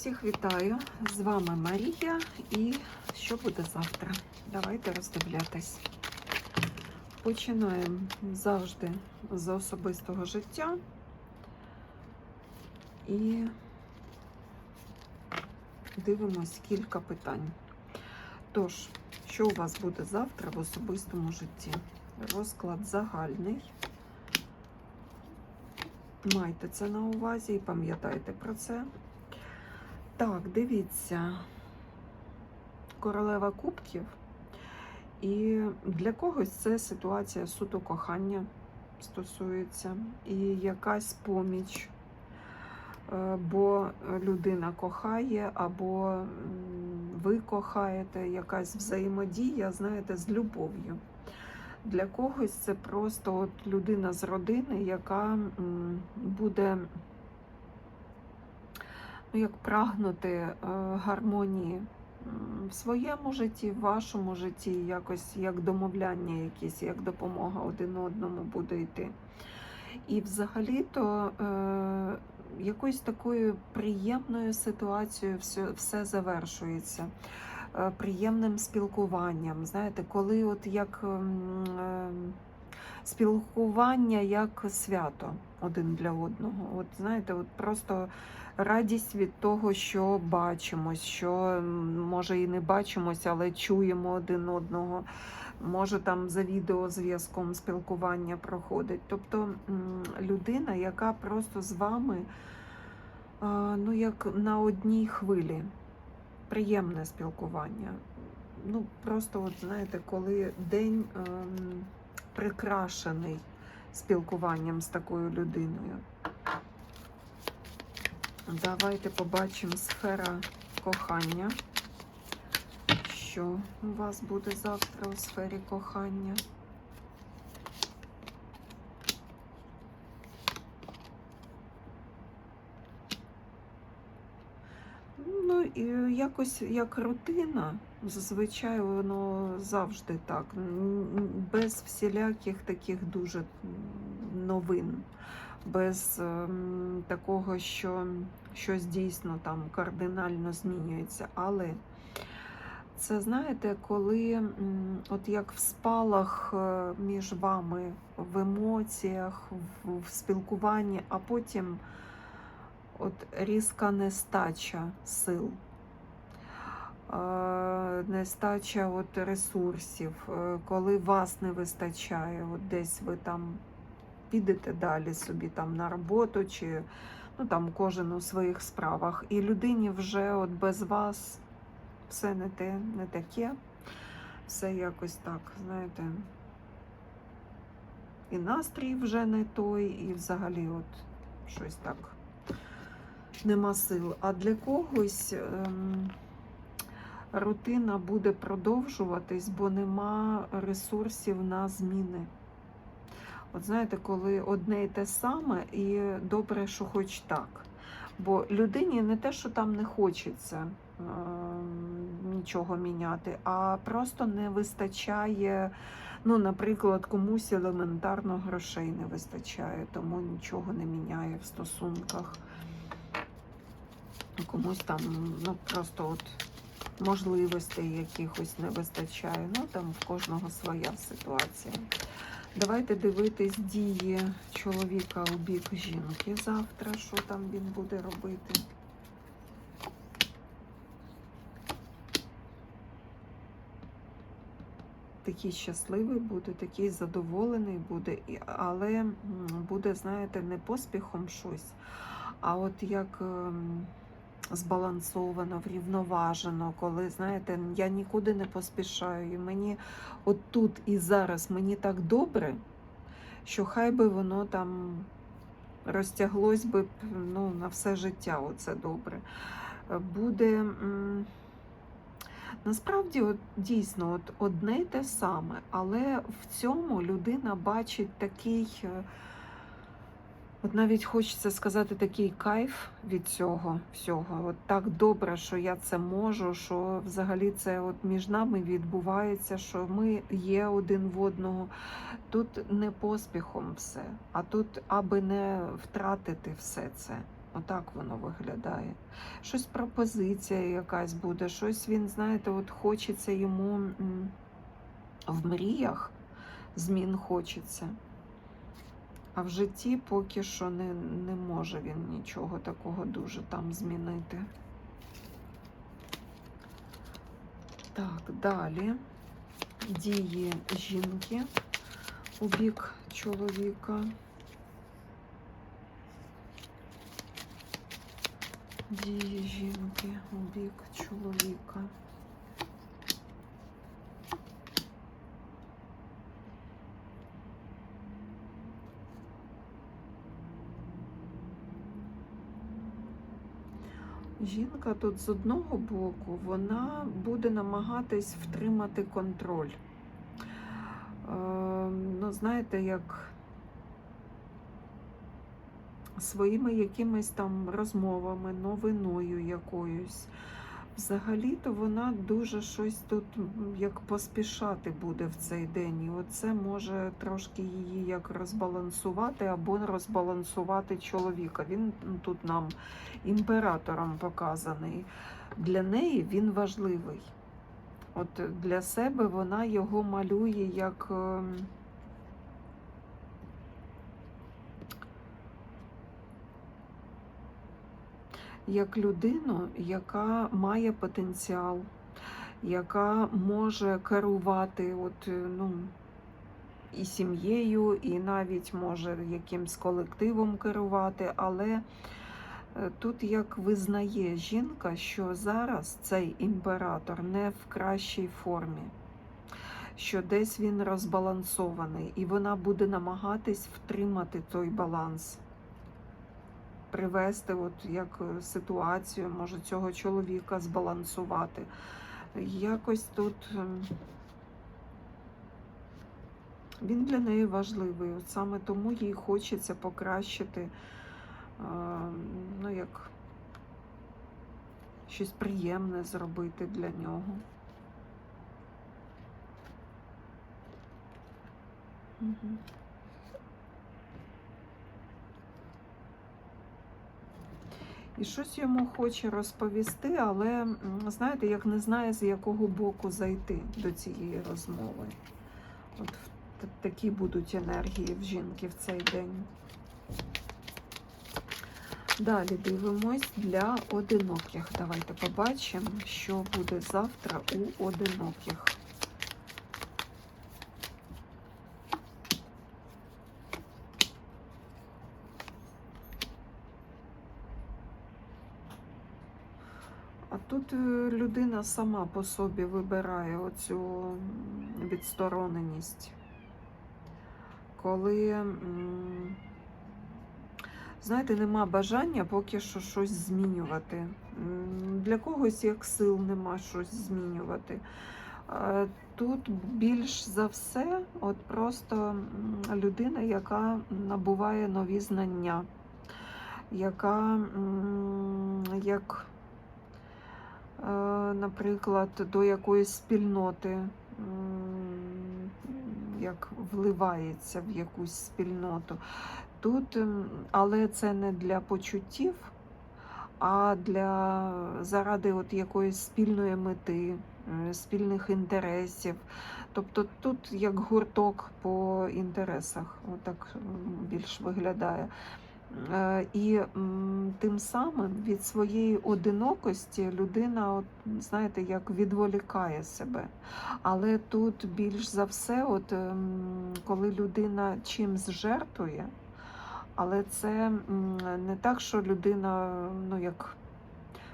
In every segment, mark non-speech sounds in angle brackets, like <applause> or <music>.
Всіх вітаю! З вами Марія і що буде завтра? Давайте роздивлятись. Починаємо завжди з особистого життя і дивимось кілька питань. Тож, що у вас буде завтра в особистому житті? Розклад загальний. Майте це на увазі і пам'ятайте про це. Так, дивіться, королева кубків. І для когось це ситуація суто кохання стосується, і якась поміч, Е, бо людина кохає, або ви кохаєте, якась взаємодія, знаєте, з любов'ю. Для когось це просто от людина з родини, яка буде як прагнути е, гармонії в своєму житті, в вашому житті, якось як домовляння, якісь, як допомога один одному буде йти. І взагалі-то е, якоюсь такою приємною ситуацією все, все завершується. Е, приємним спілкуванням. Знаєте, коли от як е, спілкування як свято один для одного. От знаєте, от просто радість від того, що бачимось, що може і не бачимось, але чуємо один одного. Може там за відеозв'язком спілкування проходить. Тобто людина, яка просто з вами ну, як на одній хвилі. Приємне спілкування. Ну, просто, от знаєте, коли день ем, прикрашений спілкуванням з такою людиною. Давайте побачимо сфера кохання. Що у вас буде завтра у сфері кохання? Ну, і якось як рутина, зазвичай воно завжди так, без всіляких таких дуже новин, без ем, такого, що щось дійсно там кардинально змінюється. Але це знаєте, коли от як в спалах е, між вами в емоціях, в спілкуванні, а потім от різка нестача сил, е, нестача от ресурсів, е, коли вас не вистачає, от десь ви там підете далі собі там на роботу, чи ну там кожен у своїх справах, і людині вже от без вас все не те, не таке, все якось так, знаєте. І настрій вже не той, і взагалі от щось так нема сил. А для когось ем, рутина буде продовжуватись, бо нема ресурсів на зміни. От знаєте, коли одне і те саме, і добре, що хоч так. Бо людині не те, що там не хочеться ем, нічого міняти, а просто не вистачає. Ну, наприклад, комусь елементарно грошей не вистачає, тому нічого не міняє в стосунках комусь там ну просто от можливостей якихось не вистачає. Ну там в кожного своя ситуація. Давайте дивитись дії чоловіка у бік жінки завтра, що там він буде робити. Такий щасливий буде, такий задоволений буде, але буде, знаєте, не поспіхом щось, а от як ем, збалансовано, врівноважено, коли, знаєте, я нікуди не поспішаю. І мені от тут і зараз мені так добре, що хай би воно там розтяглось би ну, на все життя. Оце добре. Е, Буде. Насправді, от, дійсно, от одне й те саме, але в цьому людина бачить такий, е, от навіть хочеться сказати, такий кайф від цього всього. От так добре, що я це можу, що взагалі це от між нами відбувається, що ми є один в одного. Тут не поспіхом все, а тут аби не втратити все це. Отак воно виглядає. Щось пропозиція якась буде, щось він, знаєте, от хочеться йому в мріях змін хочеться. А в житті поки що не, не може він нічого такого дуже там змінити. Так, далі дії жінки у бік чоловіка. Дії жінки у бік чоловіка. Жінка тут з одного боку, вона буде намагатись втримати контроль. Е, ну, знаєте, як своїми якимись там розмовами, новиною якоюсь. Взагалі-то вона дуже щось тут як поспішати буде в цей день. І оце може трошки її як розбалансувати або розбалансувати чоловіка. Він тут нам імператором показаний. Для неї він важливий. От для себе вона його малює як. Як людину, яка має потенціал, яка може керувати от, е, ну, і сім'єю, і навіть може якимсь колективом керувати, але е, тут як визнає жінка, що зараз цей імператор не в кращій формі, що десь він розбалансований, і вона буде намагатись втримати той баланс привести, от як е, ситуацію, може цього чоловіка збалансувати. Якось тут ем, він для неї важливий. От саме тому їй хочеться покращити, е, ну як щось приємне зробити для нього. Угу. І щось йому хоче розповісти, але знаєте, як не знає, з якого боку зайти до цієї розмови. От такі будуть енергії в жінки в цей день. Далі дивимось для одиноких. Давайте побачимо, що буде завтра у одиноких. А тут е, людина сама по собі вибирає оцю відстороненість. Коли, знаєте, нема бажання поки що щось змінювати. Для когось як сил нема щось змінювати. Тут більш за все, от просто людина, яка набуває нові знання, яка як наприклад, до якоїсь спільноти, як вливається в якусь спільноту. Тут, але це не для почуттів, а для заради от якоїсь спільної мети, е, спільних інтересів. Тобто тут як гурток по інтересах, отак більш виглядає. Е, І тим самим від своєї одинокості людина, от, знаєте, як відволікає себе. Але тут більш за все, от, ем, коли людина чимсь жертвує, але це не так, що людина, ну як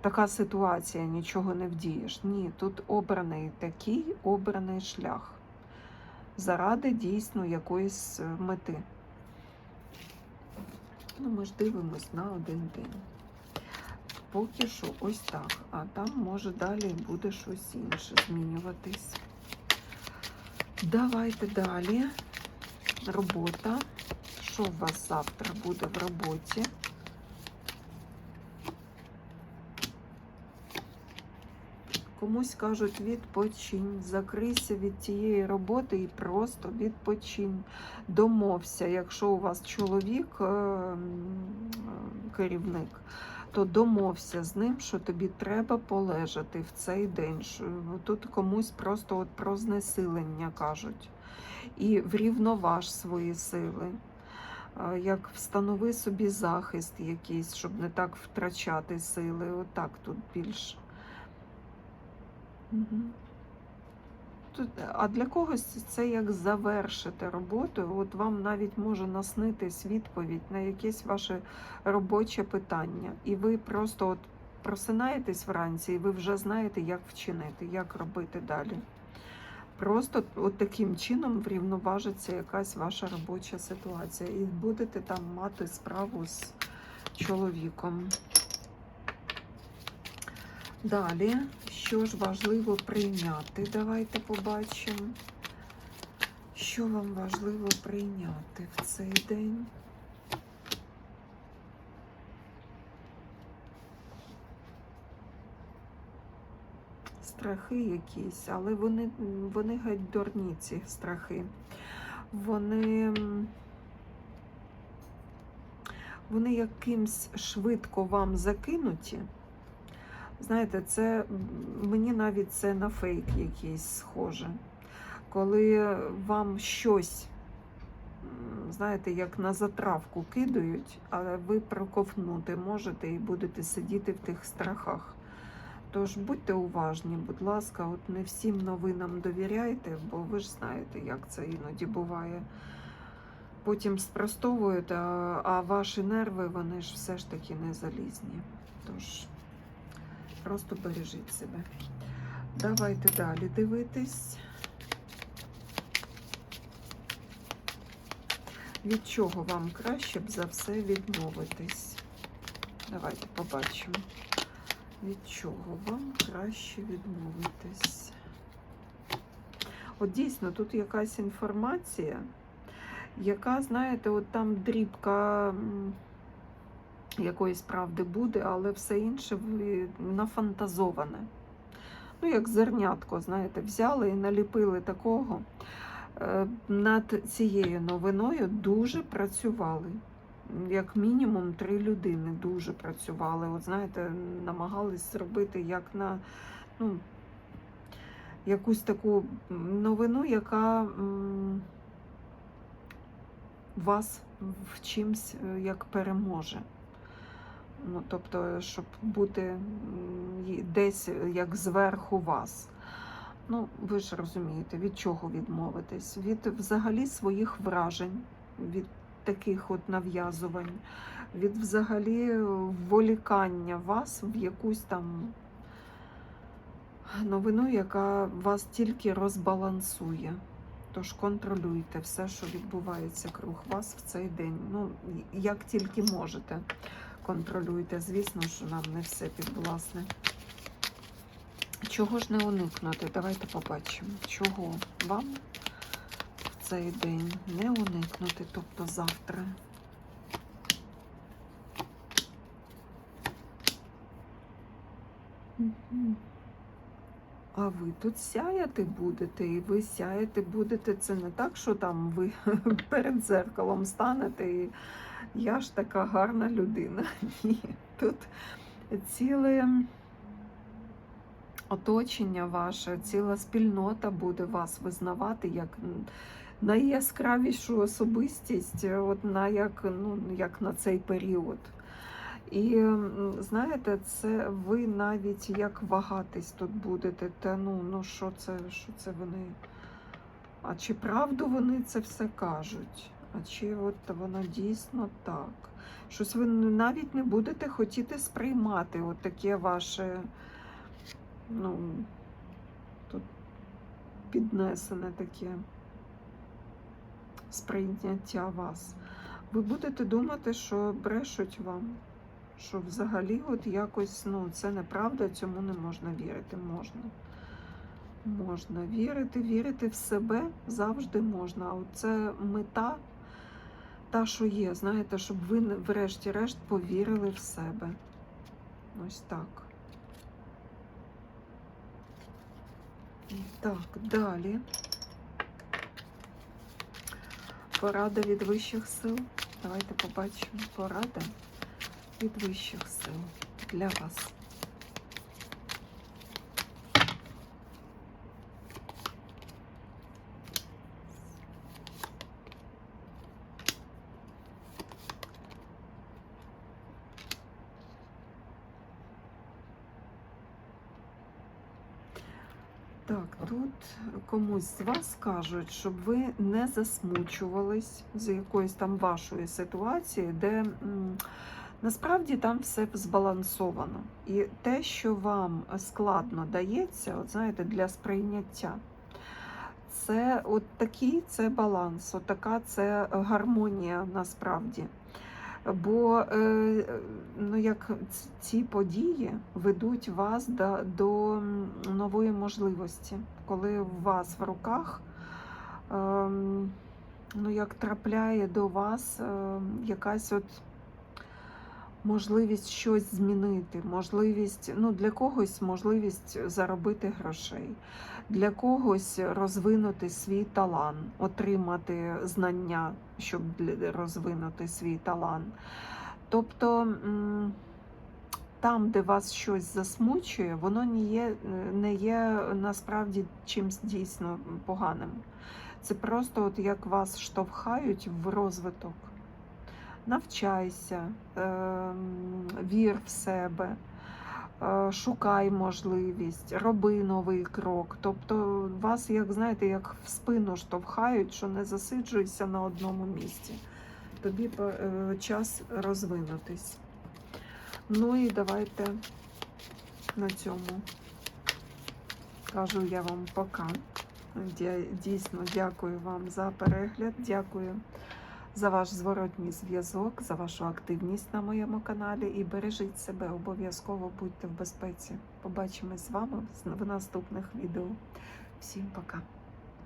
така ситуація, нічого не вдієш. Ні, тут обраний такий обраний шлях заради дійсно якоїсь е, мети. Ну, ми ж дивимось на один день. Поки що ось так. А там може далі буде щось інше змінюватись. Давайте далі. Робота. Що у вас завтра буде в роботі? Комусь кажуть, відпочинь, закрийся від тієї роботи і просто відпочинь. Домовся, якщо у вас чоловік е, м, керівник, то домовся з ним, що тобі треба полежати в цей день. Тут комусь просто от про знесилення кажуть. І врівноваж свої сили. Е, Як встанови собі захист якийсь, щоб не так втрачати сили. Отак тут більше. Тут, а для когось це як завершити роботу. От вам навіть може наснитись відповідь на якесь ваше робоче питання. І ви просто от просинаєтесь вранці, і ви вже знаєте, як вчинити, як робити далі. Просто от таким чином врівноважиться якась ваша робоча ситуація, і будете там мати справу з чоловіком. Далі, що ж важливо прийняти? Давайте побачимо, що вам важливо прийняти в цей день. Страхи якісь, але вони, вони геть дурні, ці страхи. Вони, вони якимсь швидко вам закинуті. Знаєте, це мені навіть це на фейк якийсь схоже. Коли вам щось, знаєте, як на затравку кидають, але ви проковтнути можете і будете сидіти в тих страхах. Тож будьте уважні, будь ласка, от не всім новинам довіряйте, бо ви ж знаєте, як це іноді буває. Потім спростовуєте, а ваші нерви, вони ж все ж таки не залізні. Тож просто бережіть себе. Давайте далі дивитись. Від чого вам краще б за все відмовитись? Давайте побачимо. Від чого вам краще відмовитись? От дійсно, тут якась інформація, яка, знаєте, от там дрібка якоїсь правди буде, але все інше нафантазоване. Ну, як зернятко, знаєте, взяли і наліпили такого. Е, Над цією новиною дуже працювали. Як мінімум три людини дуже працювали. От знаєте, намагались зробити як на ну, якусь таку новину, яка м, вас в чимсь е, як переможе. Ну, тобто, щоб бути десь е, як зверху вас. Ну, ви ж розумієте, від чого відмовитись? Від взагалі своїх вражень, від таких от нав'язувань, від взагалі вволікання вас в якусь там новину, яка вас тільки розбалансує. Тож контролюйте все, що відбувається круг вас в цей день. Ну, як тільки можете, контролюйте. Звісно, що нам не все підвласне. Чого ж не уникнути? Давайте побачимо, чого вам в цей день не уникнути, тобто завтра. А ви тут сяяти будете, і ви сяяти будете. Це не так, що там ви <laughs> перед зеркалом станете і я ж така гарна людина. <laughs> Ні, тут ціле оточення ваше, ціла спільнота буде вас визнавати як найяскравішу особистість, от на як, ну, як на цей період. І знаєте, це ви навіть як вагатись тут будете. Та ну, ну що це, що це вони? А чи правду вони це все кажуть? А чи от воно дійсно так? Щось ви навіть не будете хотіти сприймати от таке ваше, ну, тут піднесене таке сприйняття вас. Ви будете думати, що брешуть вам, що взагалі от якось, ну, це неправда, цьому не можна вірити. Можна. Можна вірити, вірити в себе завжди можна. А це мета, та, що є, знаєте, щоб ви врешті-решт повірили в себе. Ось так. Так, далі. Порада від вищих сил. Давайте побачимо. Порада від вищих сил для вас. Так, тут комусь з вас кажуть, щоб ви не засмучувались з якоїсь там вашої ситуації, де насправді там все збалансовано. І те, що вам складно дається, от знаєте, для сприйняття, це от такий це баланс, от така це гармонія насправді. Бо е, ну, як ці події ведуть вас до, до нової можливості, коли у вас в руках ем, ну, як трапляє до вас ем, якась от можливість щось змінити, можливість, ну, для когось можливість заробити грошей, для когось розвинути свій талант, отримати знання, щоб розвинути свій талант. Тобто там, де вас щось засмучує, воно не є, не є насправді чимсь дійсно поганим. Це просто от як вас штовхають в розвиток. Навчайся, ем, вір в себе, е, шукай можливість, роби новий крок. Тобто вас, як знаєте, як в спину штовхають, що не засиджуйся на одному місці. Тобі е, час розвинутись. Ну і давайте на цьому кажу я вам пока. Дійсно, дякую вам за перегляд. Дякую за ваш зворотній зв'язок, за вашу активність на моєму каналі. І бережіть себе, обов'язково будьте в безпеці. Побачимось з вами в наступних відео. Всім пока!